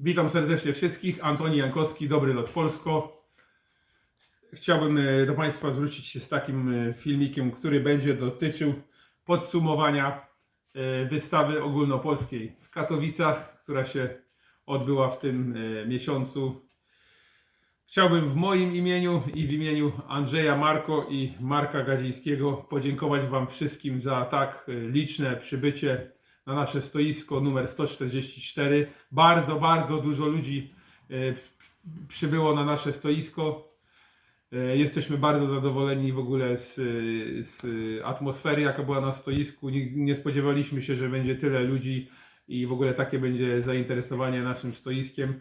Witam serdecznie wszystkich. Antoni Jankowski, Dobry Lot Polsko. Chciałbym e, do Państwa zwrócić się z takim e, filmikiem, który będzie dotyczył podsumowania e, wystawy ogólnopolskiej w Katowicach, która się odbyła w tym miesiącu. Chciałbym w moim imieniu i w imieniu Andrzeja Marko i Marka Gadzińskiego podziękować Wam wszystkim za tak liczne przybycie na nasze stoisko numer 144. Bardzo, bardzo dużo ludzi e, przybyło na nasze stoisko. E, Jesteśmy bardzo zadowoleni w ogóle z, e, z atmosfery, jaka była na stoisku. Nie, nie spodziewaliśmy się, że będzie tyle ludzi i w ogóle takie będzie zainteresowanie naszym stoiskiem.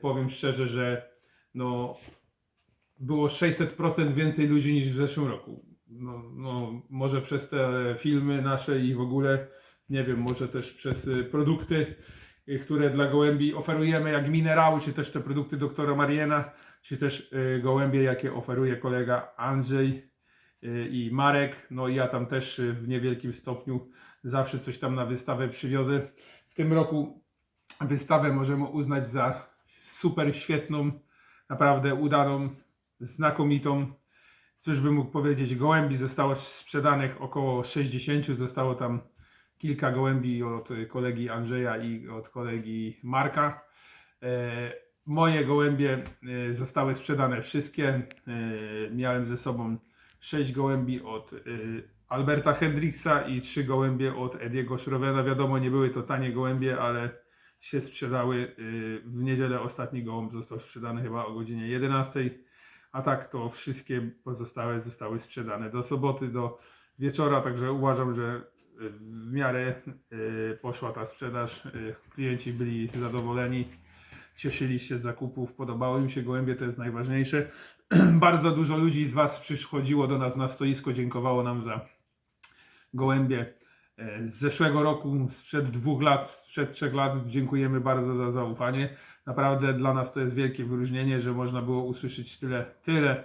Powiem szczerze, że no, było 600% więcej ludzi niż w zeszłym roku. No, no, może przez te filmy nasze i w ogóle, nie wiem, może też przez y, produkty, y, które dla gołębi oferujemy, jak minerały, czy też te produkty doktora Mariena, czy też y, gołębie, jakie oferuje kolega Andrzej i Marek. No i ja tam też w niewielkim stopniu zawsze coś tam na wystawę przywiozę. W tym roku wystawę możemy uznać za super świetną, naprawdę udaną, znakomitą. Cóż bym mógł powiedzieć, gołębi zostało sprzedanych około 60, zostało tam kilka gołębi od kolegi Andrzeja i od kolegi Marka. E, moje gołębie e, zostały sprzedane wszystkie. E, miałem ze sobą 6 gołębi od Alberta Hendricksa i 3 gołębie od Ediego Schrowena. Wiadomo, nie były to tanie gołębie, ale się sprzedały. W niedzielę ostatni gołąb został sprzedany chyba o godzinie 11, a tak to wszystkie pozostałe zostały sprzedane do soboty, do wieczora, także uważam, że w miarę y, poszła ta sprzedaż. Y, Klienci byli zadowoleni, cieszyli się z zakupów, podobało im się gołębie, to jest najważniejsze. Bardzo dużo ludzi z Was przychodziło do nas na stoisko, dziękowało nam za gołębie e, z zeszłego roku, sprzed dwóch lat, sprzed trzech lat. Dziękujemy bardzo za zaufanie. Naprawdę dla nas to jest wielkie wyróżnienie, że można było usłyszeć tyle, tyle,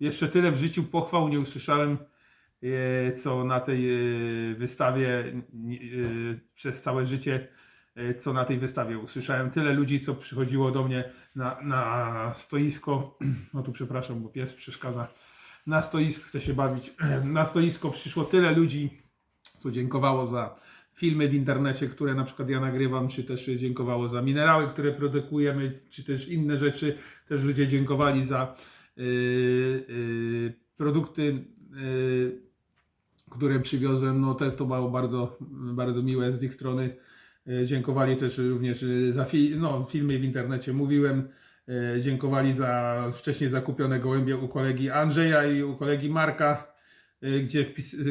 jeszcze tyle w życiu pochwał nie usłyszałem, e, co na tej e, wystawie e, przez całe życie, e, co na tej wystawie usłyszałem. Tyle ludzi, co przychodziło do mnie na, na stoisko. No tu przepraszam, bo pies przeszkadza. Na stoisko chce się bawić. Na stoisko przyszło tyle ludzi, co dziękowało za filmy w internecie, które na przykład ja nagrywam, czy też dziękowało za minerały, które produkujemy, czy też inne rzeczy. Też ludzie dziękowali za yy, yy, produkty, yy, które przywiozłem. No też to było bardzo, bardzo miłe z ich strony. Yy, Dziękowali też również za fi- no, filmy w internecie, mówiłem. Yy, Dziękowali za wcześniej zakupione gołębie u kolegi Andrzeja i u kolegi Marka y, gdzie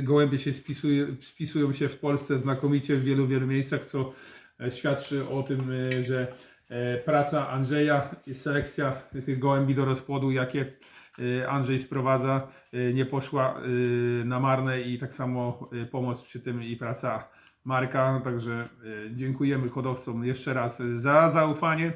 gołębie się spisuje, spisują się w Polsce znakomicie w wielu, wielu miejscach, co e, świadczy o tym, że e, praca Andrzeja i selekcja tych gołębi do rozpłodu, jakie Andrzej sprowadza, y, nie poszła y, na marne i tak samo y, pomoc przy tym i praca Marka. Także y, dziękujemy hodowcom jeszcze raz za zaufanie.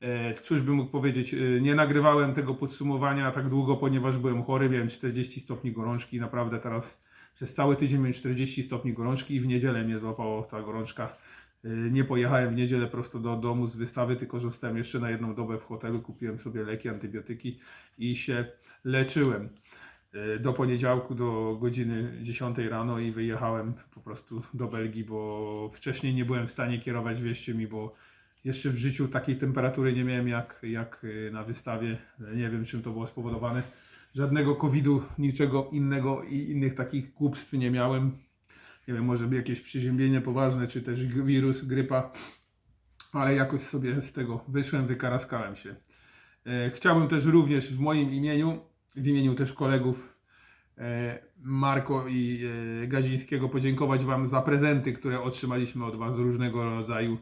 E, Cóż bym mógł powiedzieć, nie nagrywałem tego podsumowania tak długo, ponieważ byłem chory, miałem 40 stopni gorączki, naprawdę teraz przez cały tydzień miałem 40 stopni gorączki i w niedzielę mnie złapała ta gorączka. E, Nie pojechałem w niedzielę prosto do domu z wystawy, tylko zostałem jeszcze na jedną dobę w hotelu, kupiłem sobie leki, antybiotyki i się leczyłem. E, Do poniedziałku do godziny 10 rano i wyjechałem po prostu do Belgii, bo wcześniej nie byłem w stanie kierować wieściami, bo jeszcze w życiu takiej temperatury nie miałem jak, jak y, na wystawie. Nie wiem czym to było spowodowane. Żadnego covidu, niczego innego i innych takich głupstw nie miałem. Nie wiem, może jakieś przeziębienie poważne, czy też wirus, grypa. Ale jakoś sobie z tego wyszłem, wykaraskałem się. E, Chciałbym też również w moim imieniu, w imieniu też kolegów e, Marko i e, Gazińskiego podziękować Wam za prezenty, które otrzymaliśmy od Was różnego rodzaju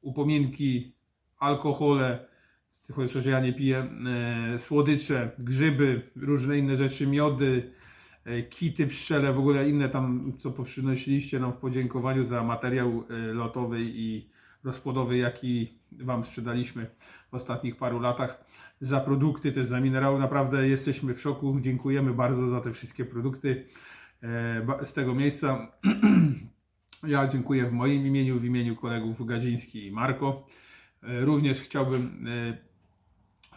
upominki, alkohole, chociaż ja nie piję, słodycze, grzyby, różne inne rzeczy, miody, kity pszczele, w ogóle inne tam, co przynosiliście nam w podziękowaniu za materiał yy, lotowy i rozpłodowy, jaki Wam sprzedaliśmy w ostatnich paru latach. Za produkty, też za minerały, naprawdę jesteśmy w szoku. Dziękujemy bardzo za te wszystkie produkty e, z tego miejsca. Ja dziękuję w moim imieniu, w imieniu kolegów Gadziński i Marko. E, Również chciałbym e,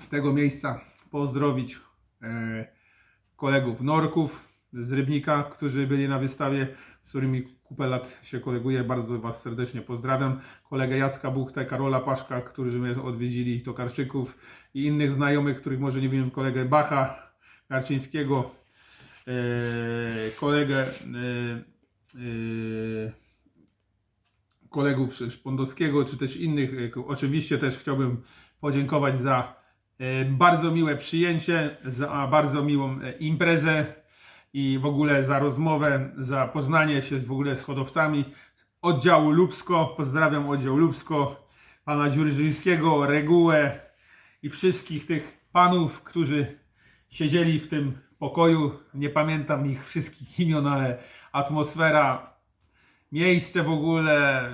z tego miejsca pozdrowić e, kolegów Norków z Rybnika, którzy byli na wystawie, z którymi kupę lat się koleguję. Bardzo Was serdecznie pozdrawiam. Kolegę Jacka Buchtę, Karola Paszka, którzy mnie odwiedzili, Tokarczyków i innych znajomych, których może nie wiem, kolegę Bacha, Garczyńskiego, e, kolegę e, kolegów Szpondowskiego, czy też innych. Oczywiście też chciałbym podziękować za bardzo miłe przyjęcie, za bardzo miłą imprezę i w ogóle za rozmowę, za poznanie się w ogóle z hodowcami oddziału Lubsko. Pozdrawiam oddział Lubsko, pana Dziurżyńskiego, Regułę i wszystkich tych panów, którzy siedzieli w tym pokoju. Nie pamiętam ich wszystkich imion, ale atmosfera miejsce w ogóle,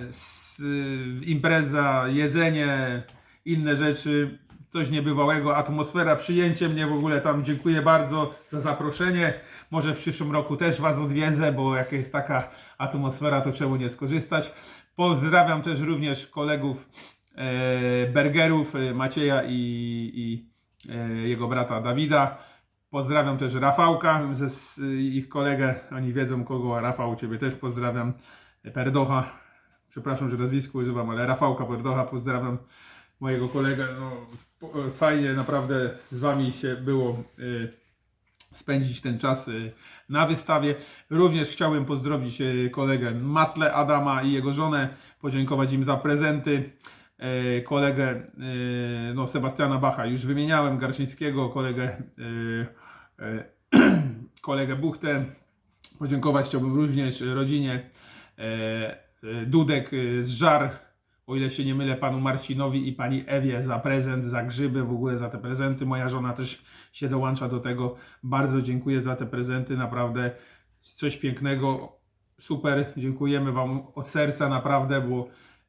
impreza, jedzenie, inne rzeczy, coś niebywałego, atmosfera, przyjęcie mnie w ogóle tam, dziękuję bardzo za zaproszenie. Może w przyszłym roku też Was odwiedzę, bo jak jest taka atmosfera, to czemu nie skorzystać. Pozdrawiam też również kolegów e, Bergerów, e, Macieja i, i e, jego brata Dawida. Pozdrawiam też Rafałka, ze, s- ich kolegę, oni wiedzą kogo, a Rafał, Ciebie też pozdrawiam, Perdocha, przepraszam, że nazwisko używam, ale Rafałka Perdocha, pozdrawiam mojego kolegę, no, fajnie naprawdę z Wami się było y, spędzić ten czas y, na wystawie. Również chciałem pozdrowić kolegę Matle Adama i jego żonę, podziękować im za prezenty. E, Kolegę no, Sebastiana Bacha już wymieniałem, Garczyńskiego, kolegę, e, kolegę Buchtę. Podziękować chciałbym również rodzinie e, e, Dudek e, z Żar, o ile się nie mylę, panu Marcinowi i pani Ewie za prezent, za grzyby, w ogóle za te prezenty. Moja żona też się dołącza do tego. Bardzo dziękuję za te prezenty, naprawdę coś pięknego, super. Dziękujemy Wam od serca, naprawdę, bo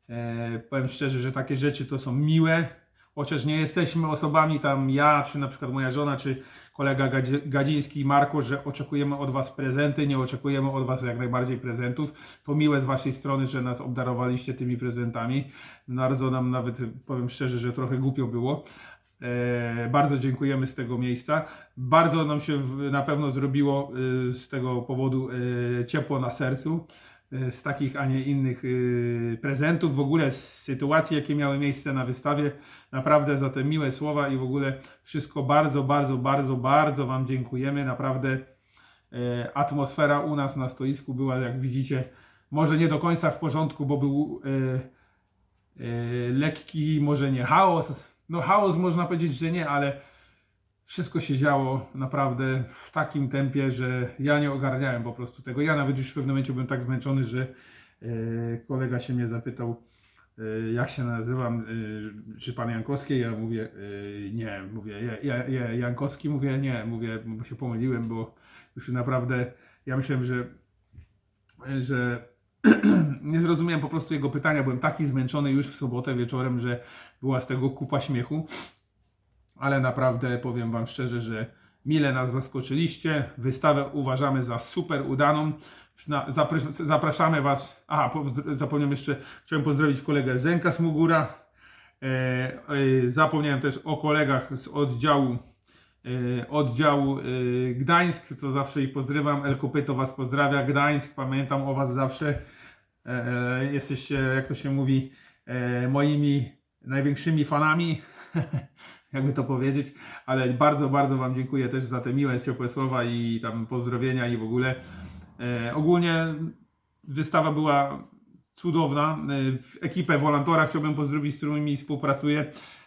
e, powiem szczerze, że takie rzeczy to są miłe. Chociaż nie jesteśmy osobami tam ja, czy na przykład moja żona, czy kolega Gadzi- Gadziński i Marko, że oczekujemy od Was prezenty, nie oczekujemy od Was jak najbardziej prezentów. To miłe z Waszej strony, że nas obdarowaliście tymi prezentami. Bardzo nam nawet, powiem szczerze, że trochę głupio było. E, bardzo dziękujemy z tego miejsca. Bardzo nam się w, na pewno zrobiło e, z tego powodu e, ciepło na sercu. E, Z takich, a nie innych e, prezentów, w ogóle z sytuacji, jakie miały miejsce na wystawie. Naprawdę za te miłe słowa i w ogóle wszystko bardzo, bardzo, bardzo, bardzo Wam dziękujemy. Naprawdę e, atmosfera u nas na stoisku była, jak widzicie, może nie do końca w porządku, bo był lekki, może nie chaos. No chaos można powiedzieć, że nie, ale wszystko się działo naprawdę w takim tempie, że ja nie ogarniałem po prostu tego. Ja nawet już w pewnym momencie byłem tak zmęczony, że e, kolega się mnie zapytał, e, jak się nazywam, e, czy pan Jankowski? Ja mówię, nie, mówię, ja, ja, ja, Jankowski, mówię, nie, mówię, bo się pomyliłem, bo już naprawdę, ja myślałem, że, że nie zrozumiałem po prostu jego pytania, byłem taki zmęczony już w sobotę wieczorem, że była z tego kupa śmiechu, ale naprawdę powiem Wam szczerze, że mile nas zaskoczyliście, wystawę uważamy za super udaną, zapraszamy Was, aha, po- zapomniałem jeszcze, chciałem pozdrowić kolegę Zenka Smugura, e, e, zapomniałem też o kolegach z oddziału e, oddziału e, Gdańsk, co zawsze ich pozdrawiam. El Kopyto Was pozdrawia. Gdańsk, pamiętam o Was zawsze. Jesteście, jak to się mówi, moimi największymi fanami, jakby to powiedzieć, ale bardzo, bardzo Wam dziękuję też za te miłe, ciepłe słowa i tam pozdrowienia i w ogóle. E, ogólnie wystawa była cudowna. E, ekipę Volantora chciałbym pozdrowić, z którymi współpracuję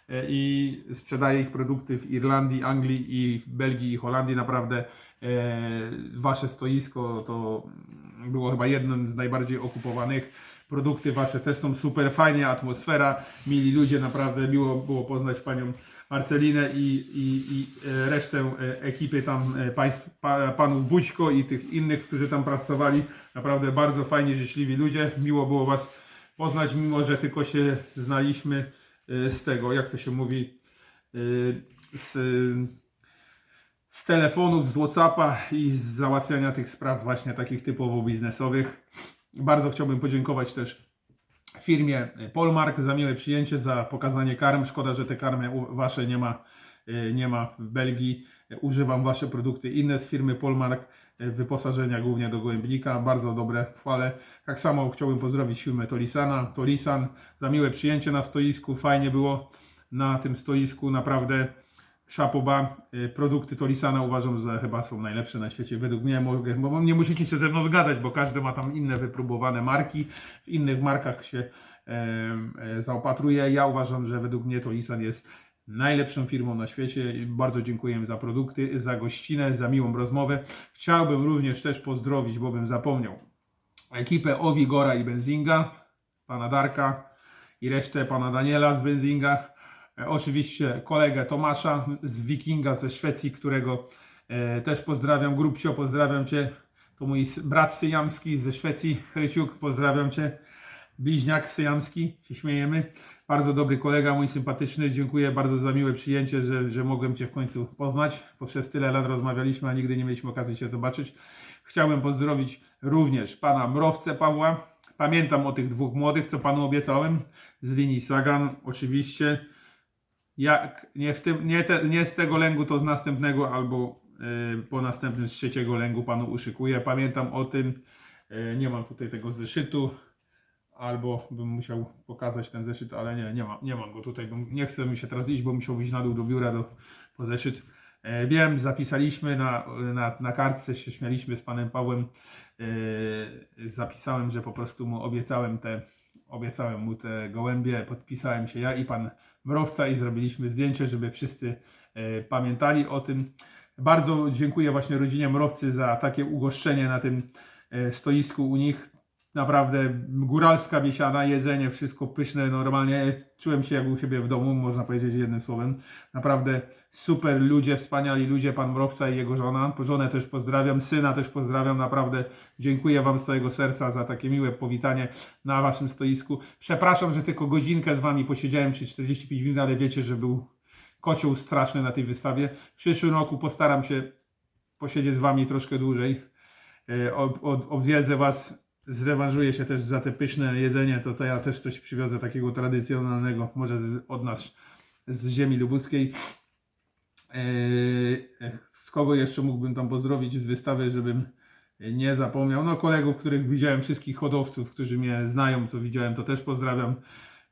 e, i sprzedaję ich produkty w Irlandii, Anglii i w Belgii i Holandii. Naprawdę e, wasze stoisko to było chyba jednym z najbardziej okupowanych. Produkty wasze też są super, fajnie, atmosfera, mili ludzie, naprawdę miło było poznać panią Marcelinę i, i, i e, resztę e, ekipy tam, e, państw, pa, panów Bućko i tych innych, którzy tam pracowali. Naprawdę bardzo fajnie, życzliwi ludzie. Miło było was poznać, mimo że tylko się znaliśmy z tego, jak to się mówi, z, z telefonów, z Whatsappa i z załatwiania tych spraw właśnie takich typowo biznesowych. Bardzo chciałbym podziękować też firmie Polmark za miłe przyjęcie, za pokazanie karm. Szkoda, że te karmy wasze nie ma, y, nie ma w Belgii. Używam wasze produkty inne z firmy Polmark, wyposażenia głównie do gołębnika, bardzo dobre, chwalę. Tak samo chciałbym pozdrowić firmę Tolisana, Tolisan za miłe przyjęcie na stoisku, fajnie było na tym stoisku, naprawdę Szapoba, y, produkty Tolisana uważam, że chyba są najlepsze na świecie według mnie, mogę, bo nie musicie się ze mną zgadzać, bo każdy ma tam inne wypróbowane marki, w innych markach się e, zaopatruje. Ja uważam, że według mnie Tolisan jest najlepszą firmą na świecie bardzo dziękuję za produkty, za gościnę, za miłą rozmowę. Chciałbym również też pozdrowić, bo bym zapomniał, ekipę Owi, Gora i Benzinga, pana Darka i resztę pana Daniela z Benzinga. E, Oczywiście kolegę Tomasza z Wikinga ze Szwecji, którego e, też pozdrawiam. Grubcio, pozdrawiam Cię. To mój brat syjamski ze Szwecji. Chrysiuk, pozdrawiam Cię. Bliźniak syjamski, się śmiejemy. Bardzo dobry kolega, mój sympatyczny. Dziękuję bardzo za miłe przyjęcie, że, że mogłem Cię w końcu poznać. Poprzez tyle lat rozmawialiśmy, a nigdy nie mieliśmy okazji się zobaczyć. Chciałbym pozdrowić również pana Mrowce Pawła. Pamiętam o tych dwóch młodych, co panu obiecałem z linii Sagan, oczywiście. Jak nie, w tym, nie, te, nie z tego lęgu, to z następnego albo y, po następnym z trzeciego lęgu panu uszykuję. Pamiętam o tym. Y, nie mam tutaj tego zeszytu. Albo bym musiał pokazać ten zeszyt, ale nie, nie, ma, nie mam go tutaj. Nie chcę mi się teraz iść, bo musiał iść na dół do biura do, po zeszyt. E, wiem, zapisaliśmy na, na, na kartce, się śmialiśmy z panem Pawłem. E, zapisałem, że po prostu mu obiecałem te, obiecałem mu te gołębie, podpisałem się ja i pan Mrowca i zrobiliśmy zdjęcie, żeby wszyscy e, pamiętali o tym. Bardzo dziękuję właśnie rodzinie Mrowcy za takie ugoszczenie na tym e, stoisku u nich. Naprawdę góralska biesiada, jedzenie, wszystko pyszne, normalnie czułem się jak u siebie w domu, można powiedzieć jednym słowem. Naprawdę super ludzie, wspaniali ludzie, pan Mrowca i jego żona. Żonę też pozdrawiam, syna też pozdrawiam, naprawdę dziękuję wam z całego serca za takie miłe powitanie na waszym stoisku. Przepraszam, że tylko godzinkę z wami posiedziałem, czy 45 minut, ale wiecie, że był kocioł straszny na tej wystawie. W przyszłym roku postaram się posiedzieć z wami troszkę dłużej. E, ob, ob, obwiedzę was, zrewanżuję się też za te pyszne jedzenie, to, to ja też coś przywiozę takiego tradycjonalnego, może z, od nas z ziemi lubuskiej. Eee, z kogo jeszcze mógłbym tam pozdrowić z wystawy, żebym nie zapomniał. No kolegów, których widziałem, wszystkich hodowców, którzy mnie znają, co widziałem, to też pozdrawiam.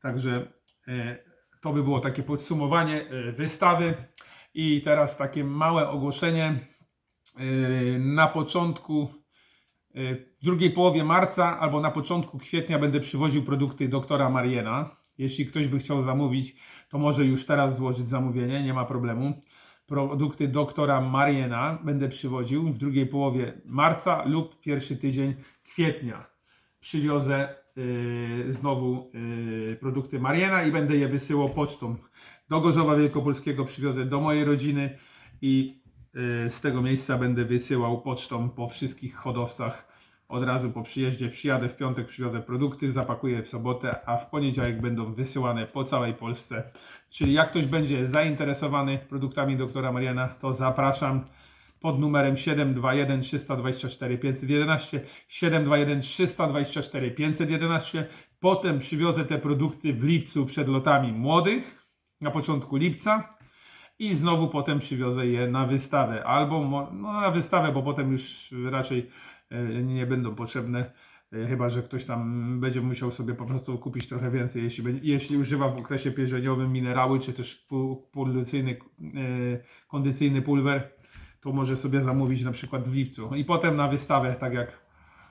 Także e, to by było takie podsumowanie e, wystawy. I teraz takie małe ogłoszenie. E, Na początku W drugiej połowie marca albo na początku kwietnia będę przywoził produkty doktora Mariena. Jeśli ktoś by chciał zamówić, to może już teraz złożyć zamówienie, nie ma problemu. Produkty doktora Mariena będę przywoził w drugiej połowie marca lub pierwszy tydzień kwietnia. Przywiozę yy, znowu yy, produkty Mariena i będę je wysyłał pocztą. Do Gorzowa Wielkopolskiego przywiozę do mojej rodziny i y, z tego miejsca będę wysyłał pocztą po wszystkich hodowcach. Od razu po przyjeździe przyjadę w piątek, przywiozę produkty, zapakuję w sobotę, a w poniedziałek będą wysyłane po całej Polsce. Czyli jak ktoś będzie zainteresowany produktami doktora Mariana, to zapraszam pod numerem 721 324 511 721 324 511. Potem przywiozę te produkty w lipcu przed lotami młodych, na początku lipca i znowu potem przywiozę je na wystawę. Albo no, na wystawę, bo potem już raczej e, nie będą potrzebne. e, Chyba, że ktoś tam będzie musiał sobie po prostu kupić trochę więcej, jeśli, jeśli używa w okresie pierzeniowym minerały, czy też kondycyjny, e, kondycyjny pulwer, to może sobie zamówić na przykład w lipcu. I potem na wystawę, tak jak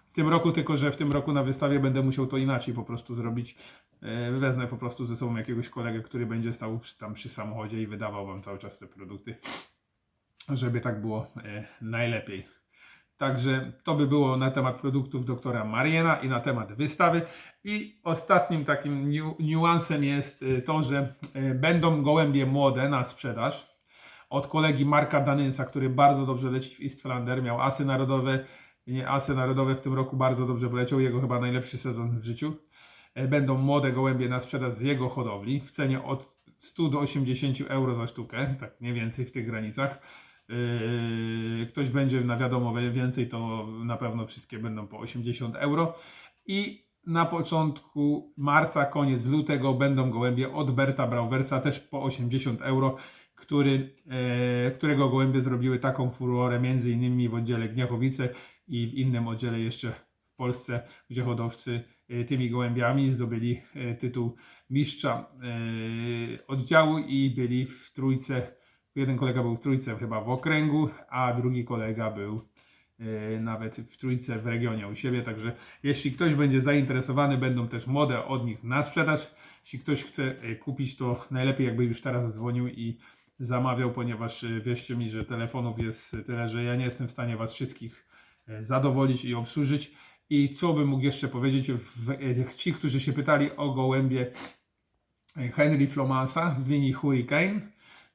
w tym roku, tylko że w tym roku na wystawie będę musiał to inaczej po prostu zrobić. E, Wezmę po prostu ze sobą jakiegoś kolegę, który będzie stał tam przy samochodzie i wydawał wam cały czas te produkty, żeby tak było e, najlepiej. Także to by było na temat produktów doktora Mariena i na temat wystawy. I ostatnim takim niu- niuansem jest e, to, że będą gołębie młode na sprzedaż od kolegi Marka Danynsa, który bardzo dobrze leci w Eastflander, miał asy narodowe, asy narodowe w tym roku bardzo dobrze poleciał, jego chyba najlepszy sezon w życiu. E, Będą młode gołębie na sprzedaż z jego hodowli w cenie od 100 do 80 euro za sztukę, tak mniej więcej w tych granicach. Yy, Ktoś będzie na wiadomo więcej, to na pewno wszystkie będą po 80 euro. I na początku marca, koniec lutego będą gołębie od Berta Brauwersa też po 80 euro, który, e, którego gołębie zrobiły taką furorę między innymi w oddziale Gniachowice i w innym oddziale jeszcze w Polsce, gdzie hodowcy e, tymi gołębiami zdobyli e, tytuł mistrza e, oddziału i byli w trójce. Jeden kolega był w trójce chyba w okręgu, a drugi kolega był nawet w trójce w regionie u siebie. Także jeśli ktoś będzie zainteresowany, będą też młode od nich na sprzedaż. Jeśli ktoś chce kupić, to najlepiej jakby już teraz dzwonił i zamawiał, ponieważ wierzcie mi, że telefonów jest tyle, że ja nie jestem w stanie Was wszystkich zadowolić i obsłużyć. I co bym mógł jeszcze powiedzieć, e, ci, którzy się pytali o gołębie Henry Flomansa z linii Hurricane,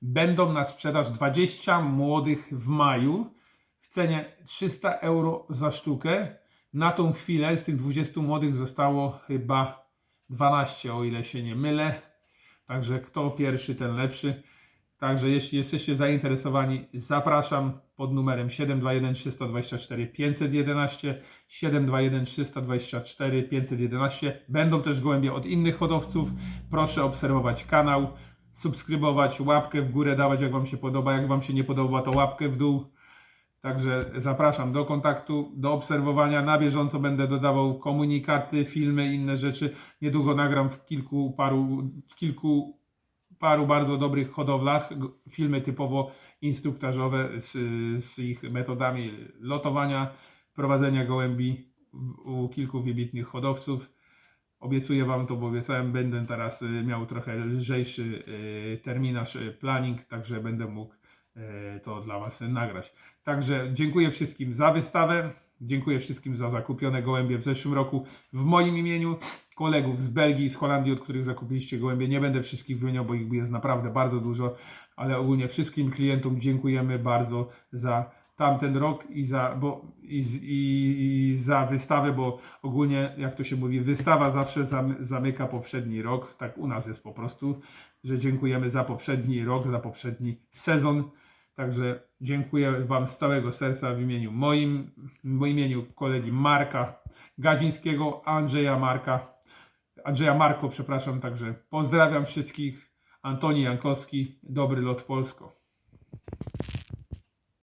będą na sprzedaż 20 młodych w maju w cenie 300 euro za sztukę. Na tą chwilę z tych 20 młodych zostało chyba 12, o ile się nie mylę. Także kto pierwszy, ten lepszy. Także jeśli jesteście zainteresowani, zapraszam pod numerem 721 324 511, 721 324 511. Będą też gołębie od innych hodowców. Proszę obserwować kanał, subskrybować, łapkę w górę dawać jak Wam się podoba. Jak Wam się nie podoba, to łapkę w dół. Także zapraszam do kontaktu, do obserwowania. Na bieżąco będę dodawał komunikaty, filmy, inne rzeczy. Niedługo nagram w kilku paru, w kilku paru bardzo dobrych hodowlach filmy typowo instruktażowe z, z ich metodami lotowania, prowadzenia gołębi u kilku wybitnych hodowców. Obiecuję Wam to, bo obiecałem, będę teraz y, miał trochę lżejszy y, terminarz, y, planning, także będę mógł to dla Was nagrać. Także dziękuję wszystkim za wystawę. Dziękuję wszystkim za zakupione gołębie w zeszłym roku w moim imieniu, kolegów z Belgii, z Holandii, od których zakupiliście gołębie. Nie będę wszystkich wymieniał, bo ich jest naprawdę bardzo dużo, ale ogólnie wszystkim klientom dziękujemy bardzo za tamten rok i za, bo, i, i, i za wystawę, bo ogólnie, jak to się mówi, wystawa zawsze zam, zamyka poprzedni rok. Tak u nas jest po prostu, że dziękujemy za poprzedni rok, za poprzedni sezon. Także dziękuję Wam z całego serca w imieniu moim, w imieniu kolegi Marka Gadzińskiego, Andrzeja Marka, Andrzeja Marko, przepraszam, także pozdrawiam wszystkich. Antoni Jankowski, dobry lot Polsko.